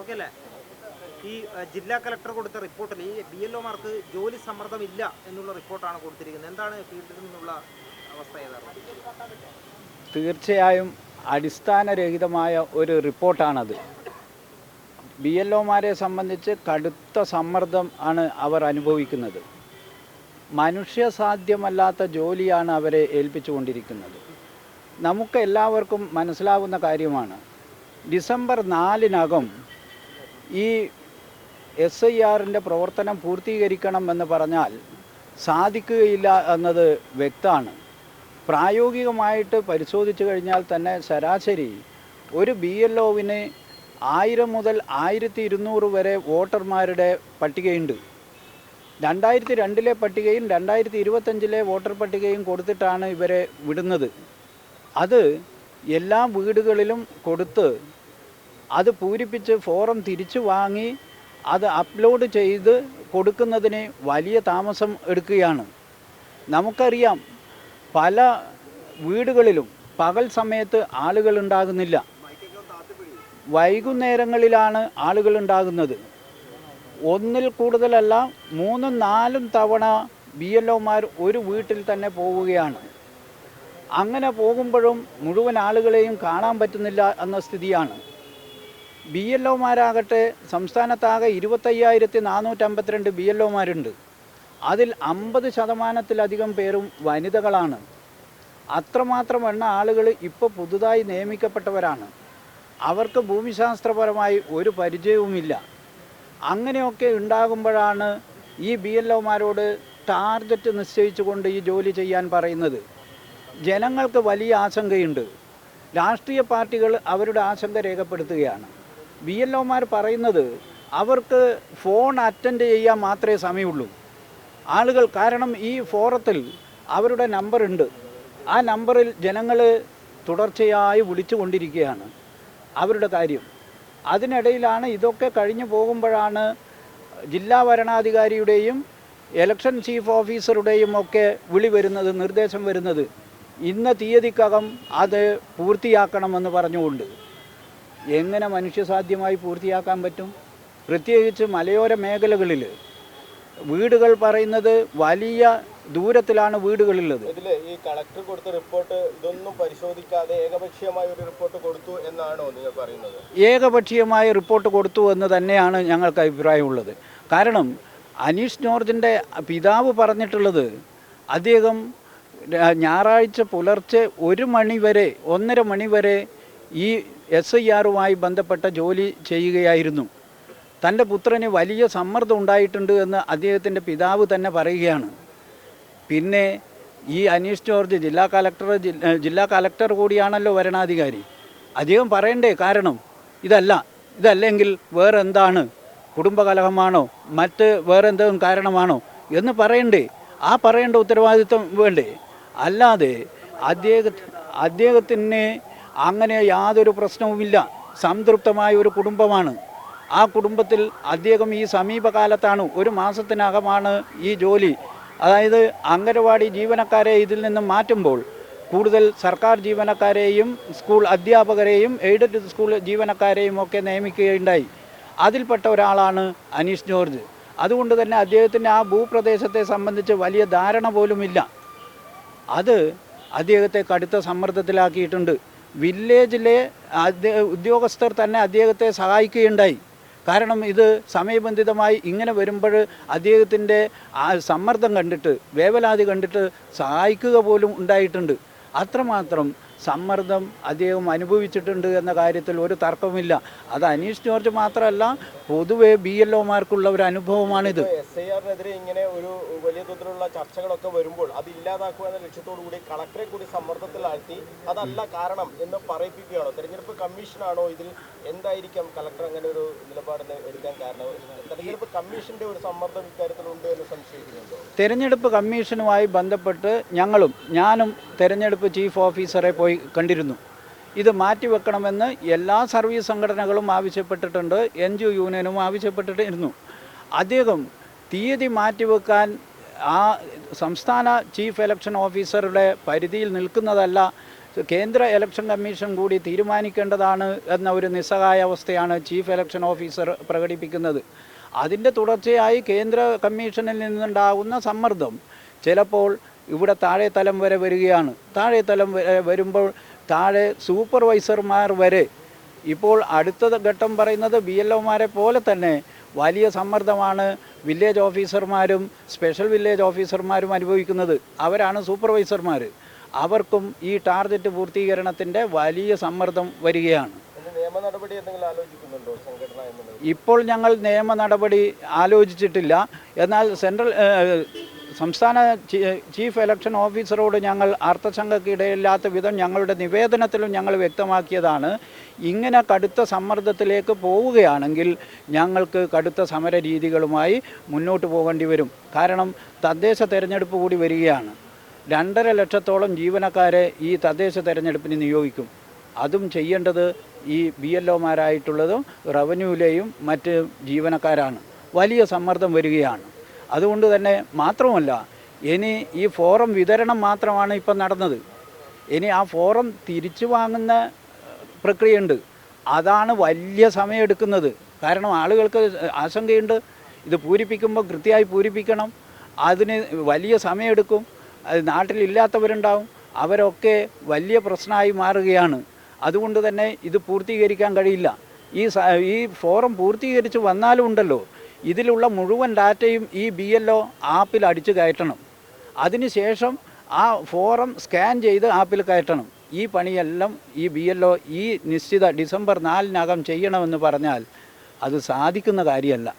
Okay അല്ലേ ഈ ജില്ലാ കലക്ടർ കൊടുത്ത റിപ്പോർട്ടിൽ ഈ ബി എൽ ഒമാർക്ക് ജോലി സമ്മർദ്ദമില്ല എന്നുള്ള റിപ്പോർട്ടാണ് കൊടുത്തിരിക്കുന്നത്. എന്താണ് ഫീൽഡിൽ നിന്നുള്ള അവസ്ഥ തീർച്ചയായും അടിസ്ഥാനരഹിതമായ ഒരു റിപ്പോർട്ടാണത്. ബി എൽ ഒമാരെ സംബന്ധിച്ച് കടുത്ത സമ്മർദ്ദം ആണ് അവർ അനുഭവിക്കുന്നത്. മനുഷ്യസാധ്യമല്ലാത്ത ജോലിയാണ് അവരെ ഏൽപ്പിച്ചുകൊണ്ടിരിക്കുന്നത്. നമുക്ക് എല്ലാവർക്കും മനസ്സിലാവുന്ന കാര്യമാണ്. ഡിസംബർ നാലിനകം ഈ എസ് ഐ ആറിന്റെ പ്രവർത്തനം പൂർത്തീകരിക്കണം എന്ന് പറഞ്ഞാൽ സാധിക്കുകയില്ല എന്നത് വ്യക്തമാണ് പ്രായോഗികമായിട്ട് പരിശോധിച്ചു കഴിഞ്ഞാൽ തന്നെ ശരാശരി ഒരു ബി എൽ ഒവിന് ആയിരം മുതൽ ആയിരത്തി ഇരുന്നൂറ് വരെ വോട്ടർമാരുടെ പട്ടികയുണ്ട്. രണ്ടായിരത്തി രണ്ടിലെ പട്ടികയും രണ്ടായിരത്തി ഇരുപത്തഞ്ചിലെ വോട്ടർ പട്ടികയും കൊടുത്തിട്ടാണ് ഇവരെ വിടുന്നത്. അത് എല്ലാ വീടുകളിലും കൊടുത്ത് അത് പൂരിപ്പിച്ച് ഫോറം തിരിച്ചു വാങ്ങി അത് അപ്ലോഡ് ചെയ്ത് കൊടുക്കുന്നതിന് വലിയ താമസം എടുക്കുകയാണ്. നമുക്കറിയാം പല വീടുകളിലും പകൽ സമയത്ത് ആളുകൾ ഉണ്ടാകുന്നില്ല. വൈകുന്നേരങ്ങളിലാണ് ആളുകൾ ഉണ്ടാകുന്നത്. ഒന്നിൽ കൂടുതലല്ല മൂന്നും നാലും തവണ ബി എൽ ഒമാർ ഒരു വീട്ടിൽ തന്നെ പോവുകയാണ്. അങ്ങനെ പോകുമ്പോഴും മുഴുവൻ ആളുകളെയും കാണാൻ പറ്റുന്നില്ല എന്ന സ്ഥിതിയാണ്. ബി എൽ ഒമാരാകട്ടെ സംസ്ഥാനത്താകെ ഇരുപത്തയ്യായിരത്തി നാനൂറ്റമ്പത്തിരണ്ട് ബി എൽ ഒമാരുണ്ട്. അതിൽ അമ്പത് ശതമാനത്തിലധികം പേരും വനിതകളാണ്. അത്രമാത്രം എണ്ണ ആളുകൾ ഇപ്പോൾ പുതുതായി നിയമിക്കപ്പെട്ടവരാണ്. അവർക്ക് ഭൂമിശാസ്ത്രപരമായി ഒരു പരിചയവുമില്ല. അങ്ങനെയൊക്കെ ഉണ്ടാകുമ്പോഴാണ് ഈ ബി എൽ ഒമാരോട് ടാർഗറ്റ് നിശ്ചയിച്ചുകൊണ്ട് ഈ ജോലി ചെയ്യാൻ പറയുന്നത്. ജനങ്ങൾക്ക് വലിയ ആശങ്കയുണ്ട്. രാഷ്ട്രീയ പാർട്ടികൾ അവരുടെ ആശങ്ക രേഖപ്പെടുത്തുകയാണ്. ബി എൽ ഒമാർ പറയുന്നത് അവർക്ക് ഫോൺ അറ്റൻഡ് ചെയ്യാൻ മാത്രമേ സമയമുള്ളൂ. ആളുകൾ കാരണം ഈ ഫോറത്തിൽ അവരുടെ നമ്പറുണ്ട് ആ നമ്പറിൽ ജനങ്ങൾ തുടർച്ചയായി വിളിച്ചു കൊണ്ടിരിക്കുകയാണ്. അവരുടെ കാര്യം. അതിനിടയിലാണ് ഇതൊക്കെ കഴിഞ്ഞു പോകുമ്പോഴാണ് ജില്ലാ ഭരണാധികാരിയുടെയും ഇലക്ഷൻ ചീഫ് ഓഫീസറുടെയും ഒക്കെ വിളി വരുന്നത് നിർദ്ദേശം വരുന്നത്. ഇന്ന തീയതിക്കകം അത് പൂർത്തിയാക്കണമെന്ന് പറഞ്ഞുകൊണ്ട് എങ്ങനെ മനുഷ്യസാധ്യമായി പൂർത്തിയാക്കാൻ പറ്റും? പ്രത്യേകിച്ച് മലയോര മേഖലകളിൽ വീടുകൾ പറയുന്നത് വലിയ ദൂരത്തിലാണ് വീടുകളുള്ളത് ഇതിൽ ഈ കളക്ടർ കൊടുത്ത റിപ്പോർട്ട് ഇതൊന്നും പരിശോധിക്കാതെ ഏകപക്ഷീയമായ ഒരു റിപ്പോർട്ട് കൊടുത്തു എന്നാണോ നിങ്ങൾ പറയുന്നത്? ഏകപക്ഷീയമായ റിപ്പോർട്ട് കൊടുത്തു എന്ന് തന്നെയാണ് ഞങ്ങൾക്ക് അഭിപ്രായമുള്ളത്. കാരണം അനീഷ് ജോർജിന്റെ പിതാവ് പറഞ്ഞിട്ടുള്ളത് അദ്ദേഹം ഞായറാഴ്ച പുലർച്ചെ ഒരു മണി വരെ ഒന്നര മണി വരെ ഈ എസ് ഐ ആറുമായി ബന്ധപ്പെട്ട ജോലി ചെയ്യുകയായിരുന്നു. തന്റെ പുത്രന് വലിയ സമ്മർദ്ദം ഉണ്ടായിട്ടുണ്ട് എന്ന് അദ്ദേഹത്തിന്റെ പിതാവ് തന്നെ പറയുകയാണ്. പിന്നെ ഈ അനീഷ് ജോർജ് ജില്ലാ കലക്ടർ ജില്ലാ കലക്ടർ കൂടിയാണല്ലോ വരണാധികാരി. അദ്ദേഹം പറയണ്ടേ കാരണം ഇതല്ല ഇതല്ലെങ്കിൽ വേറെ എന്താണ് കുടുംബകലഹമാണോ? മറ്റ് വേറെന്തെങ്കിലും കാരണമാണോ? എന്ന് പറയണ്ടേ. ആ പറയേണ്ട ഉത്തരവാദിത്വം വേണ്ടേ? അല്ലാതെ അദ്ദേഹ അദ്ദേഹത്തിന് അങ്ങനെ യാതൊരു പ്രശ്നവുമില്ല. സംതൃപ്തമായ ഒരു കുടുംബമാണ്. ആ കുടുംബത്തിൽ അദ്ദേഹം ഈ സമീപകാലത്താണ് ഒരു മാസത്തിനകമാണ് ഈ ജോലി. അതായത് അംഗനവാടി ജീവനക്കാരെ ഇതിൽ നിന്ന് മാറ്റുമ്പോൾ കൂടുതൽ സർക്കാർ ജീവനക്കാരെയും സ്കൂൾ അധ്യാപകരെയും എയ്ഡഡ് സ്കൂൾ ജീവനക്കാരെയും ഒക്കെ നിയമിക്കുകയുണ്ടായി. അതിൽപ്പെട്ട ഒരാളാണ് അനീഷ് ജോർജ്. അതുകൊണ്ട് തന്നെ അദ്ദേഹത്തിന്റെ ആ ഭൂപ്രദേശത്തെ സംബന്ധിച്ച് വലിയ ധാരണ പോലുമില്ല. അത് അദ്ദേഹത്തെ കടുത്ത സമ്മർദ്ദത്തിലാക്കിയിട്ടുണ്ട്. വില്ലേജിലെ ഉദ്യോഗസ്ഥർ തന്നെ അദ്ദേഹത്തെ സഹായിക്കുകയുണ്ടായി. കാരണം ഇത് സമയബന്ധിതമായി ഇങ്ങനെ വരുമ്പോൾ അദ്ദേഹത്തിന്റെ ആ സമ്മർദ്ദം കണ്ടിട്ട് വേവലാതി കണ്ടിട്ട് സഹായിക്കുക പോലും ഉണ്ടായിട്ടുണ്ട്. അത്രമാത്രം സമ്മർദ്ദം അദ്ദേഹം അനുഭവിച്ചിട്ടുണ്ട് എന്ന കാര്യത്തിൽ ഒരു തർക്കമില്ല അത് അനീഷ് ജോർജ് മാത്രമല്ല പൊതുവെ ബി എൽ ഒമാർക്കുള്ള ഒരു അനുഭവമാണിത്. എസ് ഐ ആറിനെതിരെ ഇങ്ങനെ ഒരു വലിയ തോതിലുള്ള ചർച്ചകളൊക്കെ വരുമ്പോൾ അത് ഇല്ലാതാക്കുക എന്ന ലക്ഷ്യത്തോടു കൂടി കളക്ടറെ കൂടി സമ്മർദ്ദത്തിലാഴ്ത്തി അതല്ല കാരണം എന്ന് പറയിപ്പിക്കുകയാണോ? തെരഞ്ഞെടുപ്പ് കമ്മീഷനാണോ ഇതിൽ എന്തായിരിക്കും കളക്ടർ അങ്ങനെ ഒരു നിലപാടിന് എടുക്കാൻ കാരണം? തെരഞ്ഞെടുപ്പ് കമ്മീഷന്റെ ഒരു സമ്മർദ്ദം ഇക്കാര്യത്തിലുണ്ട് എന്ന് സംശയിക്കുന്നുണ്ടോ? തെരഞ്ഞെടുപ്പ് കമ്മീഷനുമായി ബന്ധപ്പെട്ട് ഞങ്ങളും ഞാനും തെരഞ്ഞെടുപ്പ് ചീഫ് ഓഫീസറെ പോയി കണ്ടിരുന്നു. ഇത് മാറ്റിവെക്കണമെന്ന് എല്ലാ സർവീസ് സംഘടനകളും ആവശ്യപ്പെട്ടിട്ടുണ്ട്. എൻ ജി ഒ യൂണിയനും ആവശ്യപ്പെട്ടിട്ടിരുന്നു. അദ്ദേഹം തീയതി മാറ്റിവെക്കാൻ ആ സംസ്ഥാന ചീഫ് ഇലക്ഷൻ ഓഫീസറുടെ പരിധിയിൽ നിൽക്കുന്നതല്ല കേന്ദ്ര ഇലക്ഷൻ കമ്മീഷൻ കൂടി തീരുമാനിക്കേണ്ടതാണ് എന്ന ഒരു നിസ്സഹായ അവസ്ഥയാണ് ചീഫ് ഇലക്ഷൻ ഓഫീസർ പ്രകടിപ്പിക്കുന്നത്. അതിന്റെ തുടർച്ചയായി കേന്ദ്ര കമ്മീഷനിൽ നിന്നുണ്ടാകുന്ന സമ്മർദ്ദം ചിലപ്പോൾ ഇവിടെ താഴെ തലം വരെ വരികയാണ്. താഴെ തലം വരെ വരുമ്പോൾ താഴെ സൂപ്പർവൈസർമാർ വരെ. ഇപ്പോൾ അടുത്ത ഘട്ടം പറയുന്നത് ബി എൽ ഒമാരെ പോലെ തന്നെ വലിയ സമ്മർദ്ദമാണ് വില്ലേജ് ഓഫീസർമാരും സ്പെഷ്യൽ വില്ലേജ് ഓഫീസർമാരും അനുഭവിക്കുന്നത്. അവരാണ് സൂപ്പർവൈസർമാർ അവർക്കും ഈ ടാർഗറ്റ് പൂർത്തീകരണത്തിന്റെ വലിയ സമ്മർദ്ദം വരികയാണ്. ഇപ്പോൾ ഞങ്ങൾ നിയമ നടപടി ആലോചിച്ചിട്ടില്ല. എന്നാൽ സെൻട്രൽ സംസ്ഥാന ചീഫ് ഇലക്ഷൻ ഓഫീസറോട് ഞങ്ങൾ അർത്ഥശങ്കക്കിടയില്ലാത്ത വിധം ഞങ്ങളുടെ നിവേദനത്തിലും ഞങ്ങൾ വ്യക്തമാക്കിയതാണ്. ഇങ്ങനെ കടുത്ത സമ്മർദ്ദത്തിലേക്ക് പോവുകയാണെങ്കിൽ ഞങ്ങൾക്ക് കടുത്ത സമര രീതികളുമായി മുന്നോട്ട് പോകേണ്ടി വരും. കാരണം തദ്ദേശ തെരഞ്ഞെടുപ്പ് കൂടി വരികയാണ്. രണ്ടര ലക്ഷത്തോളം ജീവനക്കാരെ ഈ തദ്ദേശ തെരഞ്ഞെടുപ്പിന് നിയോഗിക്കും. അതും ചെയ്യേണ്ടത് ഈ ബി എൽ ഒമാരായിട്ടുള്ളതും റവന്യൂവിലെയും മറ്റ് ജീവനക്കാരാണ്. വലിയ സമ്മർദ്ദം വരികയാണ്. അതുകൊണ്ട് തന്നെ മാത്രമല്ല ഇനി ഈ ഫോറം വിതരണം മാത്രമാണ് ഇപ്പം നടന്നത്. ഇനി ആ ഫോറം തിരിച്ചു വാങ്ങുന്ന പ്രക്രിയയുണ്ട്. അതാണ് വലിയ സമയമെടുക്കുന്നത്. കാരണം ആളുകൾക്ക് ആശങ്കയുണ്ട്. ഇത് പൂരിപ്പിക്കുമ്പോൾ കൃത്യമായി പൂരിപ്പിക്കണം. അതിന് വലിയ സമയമെടുക്കും. അത് നാട്ടിലില്ലാത്തവരുണ്ടാവും. അവരൊക്കെ വലിയ പ്രശ്നമായി മാറുകയാണ്. അതുകൊണ്ട് തന്നെ ഇത് പൂർത്തീകരിക്കാൻ കഴിയില്ല. ഈ ഈ ഫോറം പൂർത്തീകരിച്ച് വന്നാലും ഉണ്ടല്ലോ. ഇതിലുള്ള മുഴുവൻ ഡാറ്റയും ഈ ബി എൽ ഒ ആപ്പിൽ അടിച്ചു കയറ്റണം. അതിനുശേഷം ആ ഫോറം സ്കാൻ ചെയ്ത് ആപ്പിൽ കയറ്റണം. ഈ പണിയെല്ലാം ഈ ബി എൽ ഒ ഈ നിശ്ചിത ഡിസംബർ നാലിനകം ചെയ്യണമെന്ന് പറഞ്ഞാൽ അത് സാധിക്കുന്ന കാര്യമല്ല.